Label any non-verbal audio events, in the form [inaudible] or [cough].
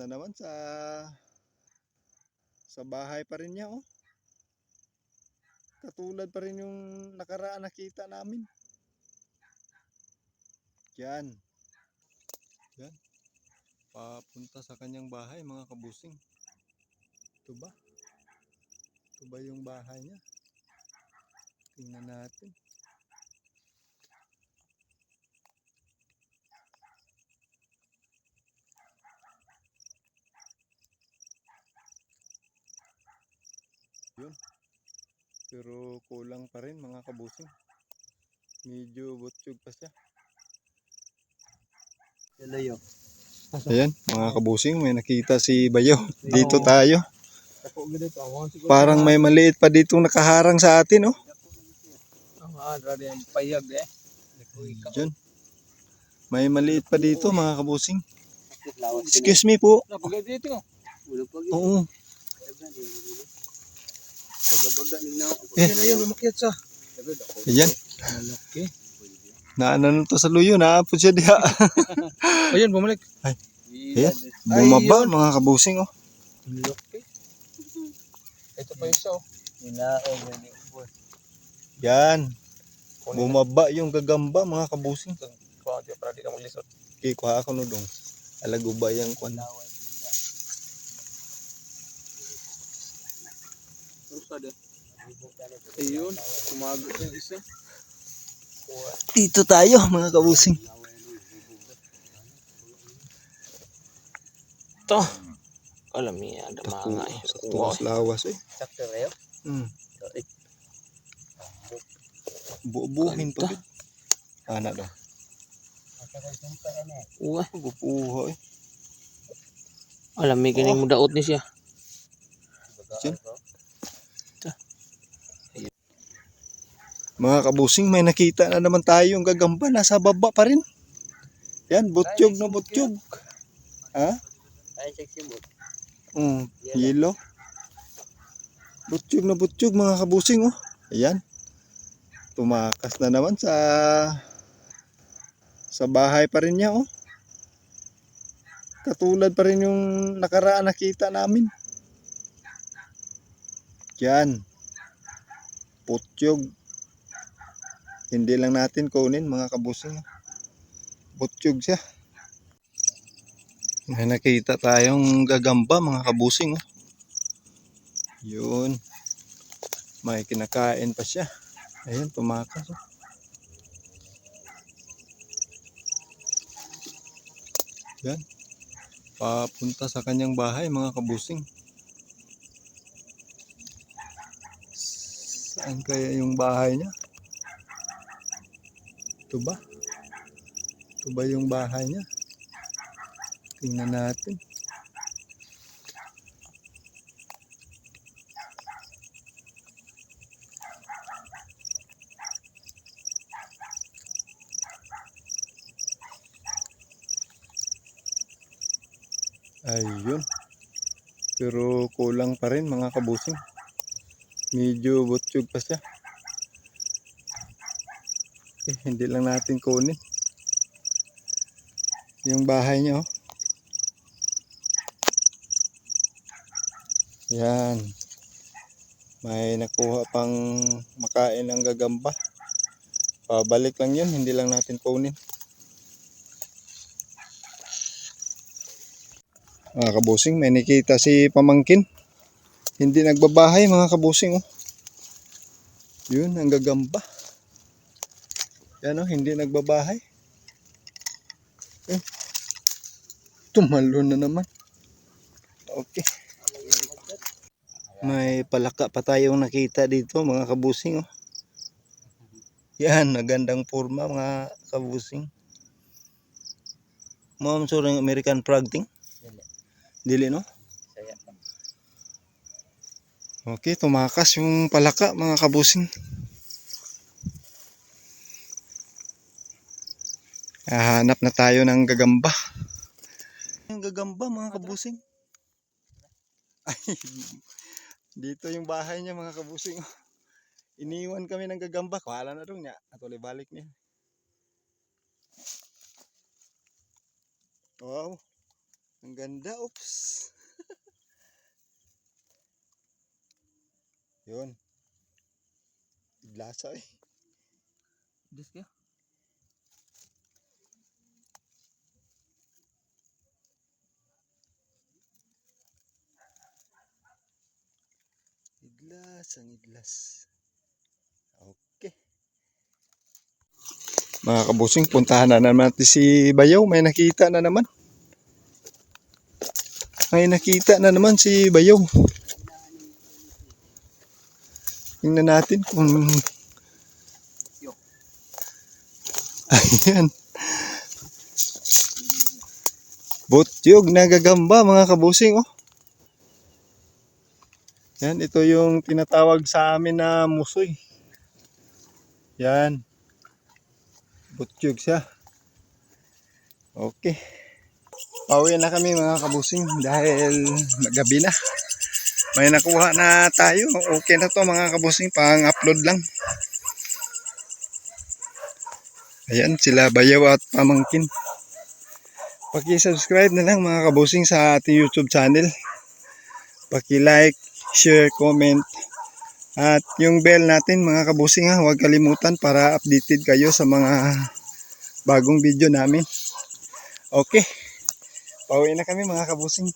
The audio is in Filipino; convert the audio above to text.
na naman sa sa bahay pa rin niya oh. Katulad pa rin yung nakaraan nakita namin. Yan. Yan. Papunta sa kanyang bahay mga kabusing. Ito ba? Ito ba yung bahay niya? Tingnan natin. Yun. Pero kulang pa rin mga kabusing. Medyo butchog pa siya. Layo. Ayan, mga kabusing, may nakita si Bayo. Dito tayo. Parang may maliit pa dito nakaharang sa atin, oh. Eh. Diyan. May maliit pa dito, mga kabusing. Lawas. Excuse me po. Oo. Baga-baga ni na. Eh. Yan ayun umakyat sa. Ayan. Malaki. Naanan to sa luyo, naapod siya diha. [laughs] Ayun bumalik. Ay. Ayan. Bumaba, mga kabusing, oh. Malaki. Ito pa isa oh. Ninaon yan ni. Yan. Bumaba yung gagamba, mga kabusing. Kuha di para di ka maglisod. Okay, kuha ako no dong. Alago ba yung kwan? Ayun, kumagot yung isa. Dito tayo, mga kabusing. To. Alam niya, ada mga eh. Sa lawas, eh. Sakto rayo. Hmm. Bubuhin pa. gid. Ana daw. Uwa. Gupuha, eh. Alam mi kining mo daot ni siya. Diyan. Mga kabusing, may nakita na naman tayo yung gagamba. Nasa baba pa rin. Yan, butyog na butyog. Ha? Ay, sexy mo. Mm, yelo. Butyog na butyog mga kabusing oh. Ayan. Tumakas na naman sa sa bahay pa rin niya oh. Katulad pa rin yung nakaraan nakita namin. Yan. Putyog. Hindi lang natin kunin mga kabusing. Butyog siya. May nakita tayong gagamba mga kabusing. Oh. Yun. May kinakain pa siya. Ayun, tumakas. Oh. Yan. Papunta sa kanyang bahay mga kabusing. Saan kaya yung bahay niya? Ito ba? Ito ba yung bahay niya? Tingnan natin. Ayun. Pero kulang pa rin mga kabusing. Medyo butsyog pa siya. Eh, hindi lang natin kunin. Yung bahay niya oh. Yan. May nakuha pang makain ng gagamba. Pabalik lang yun, hindi lang natin kunin. Mga kabusing, may nakita si pamangkin. Hindi nagbabahay mga kabusing oh. Yun, ang gagamba. Yan oh, hindi nagbabahay. Eh, tumalo na naman. Okay. May palaka pa tayong nakita dito mga kabusing oh. Yan, magandang forma mga kabusing. Ma'am, sorry, American Pragting? Dili, no? Okay, tumakas yung palaka mga kabusing. Hahanap na tayo ng gagamba. Yung gagamba mga kabusing. Ay, dito yung bahay niya mga kabusing. Iniwan kami ng gagamba. Kuhala na dong niya. Atuloy balik niya. Wow. Ang ganda, oops. [laughs] Yun. Lasa eh. Dis kaya? Iglas, ang iglas. Okay. Mga kabusing, puntahan na naman natin si Bayaw. May nakita na naman. May nakita na naman si Bayaw. Tingnan natin kung... Ayan. Butyog nagagamba mga kabusing oh. Yan, ito yung tinatawag sa amin na musoy. Yan. Butyog siya. Okay. Pauwi na kami mga kabusing dahil gabi na. May nakuha na tayo. Okay na to mga kabusing. Pang-upload lang. Ayan, sila bayaw at pamangkin. Paki-subscribe na lang mga kabusing sa ating YouTube channel. Paki-like, share, comment. At yung bell natin mga kabusing ha, huwag kalimutan para updated kayo sa mga bagong video namin. Okay. Pauwi na kami mga kabusing.